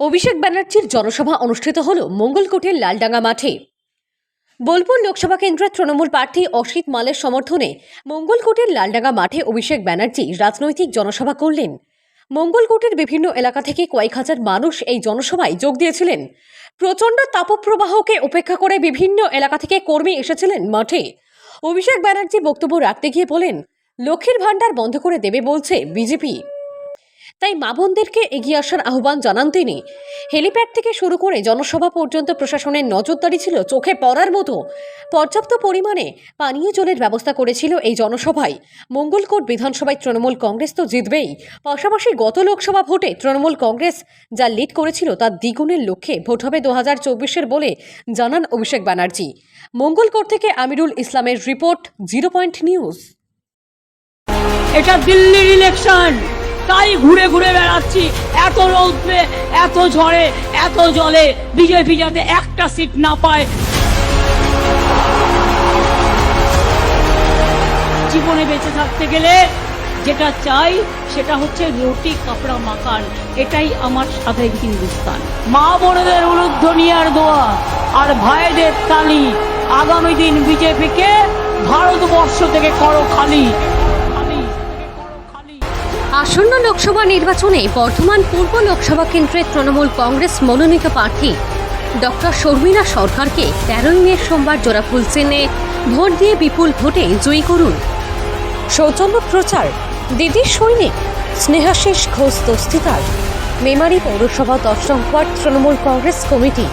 অভিষেক ব্যানার্জির জনসভা অনুষ্ঠিত হল মঙ্গলকোটের লালডাঙ্গা মাঠে। বোলপুর লোকসভা কেন্দ্রের তৃণমূল প্রার্থী অসিত মালের সমর্থনে মঙ্গলকোটের লালডাঙ্গা মাঠে অভিষেক ব্যানার্জি রাজনৈতিক জনসভা করলেন। মঙ্গলকোটের বিভিন্ন এলাকা থেকে কয়েক হাজার মানুষ এই জনসভায় যোগ দিয়েছিলেন। প্রচণ্ড তাপপ্রবাহকে উপেক্ষা করে বিভিন্ন এলাকা থেকে কর্মী এসেছিলেন মাঠে। অভিষেক ব্যানার্জি বক্তব্য রাখতে গিয়ে বলেন, লক্ষ্মীর ভাণ্ডার বন্ধ করে দেবে বলছে বিজেপি। তাই মা বোনদেরকে এগিয়ে আসার আহ্বান জানান তিনি। হেলিপ্যাড থেকে শুরু করে জনসভা পর্যন্ত প্রশাসনের নজরদারি ছিল চোখে পড়ার মতো। পর্যাপ্ত পরিমাণে পানীয় জলের ব্যবস্থা করেছিল এই জনসভায়। মঙ্গলকোট বিধানসভায় তৃণমূল কংগ্রেস তো জিতবেই। পাশাপাশি গত লোকসভা ভোটে তৃণমূল কংগ্রেস যা লিড করেছিল তার দ্বিগুণের লক্ষ্যে ভোট হবে দু হাজার চব্বিশের বলে জানান অভিষেক ব্যানার্জি। মঙ্গলকোট থেকে আমিরুল ইসলামের রিপোর্ট, জিরো পয়েন্ট নিউজ। এটা দিল্লির ইলেকশন তাই ঘুরে ঘুরে বেড়াচ্ছি। এত রৌদ্রে, এত ঝড়ে, এত জলে বিজেপি যাতে একটা সিট না পায়। জীবনে বেঁচে থাকতে গেলে যেটা চাই সেটা হচ্ছে রুটি কাপড়া মাকান এটাই আমার স্বাধীন হিন্দুস্তান। মা বোনেদের উলুধ্বনিয়ার দোয়া আর ভাইদের তালি। আগামী দিন বিজেপিকে ভারতবর্ষ থেকে করো খালি। আসন্ন লোকসভা নির্বাচনে বর্ধমান পূর্ব লোকসভা কেন্দ্রের তৃণমূল কংগ্রেস মনোনীত প্রার্থী ডক্টর শর্মিলা সরকারকে তেরোই মে সোমবার জোড়াফুল চেনে ভোট দিয়ে বিপুল ভোটে জয়ী করুন। সৌজন্য প্রচার দিদির সৈনিক, স্নেহাশিস ঘোষ দস্তিদার, মেমারি পৌরসভা দশ নম্বর তৃণমূল কংগ্রেস কমিটি।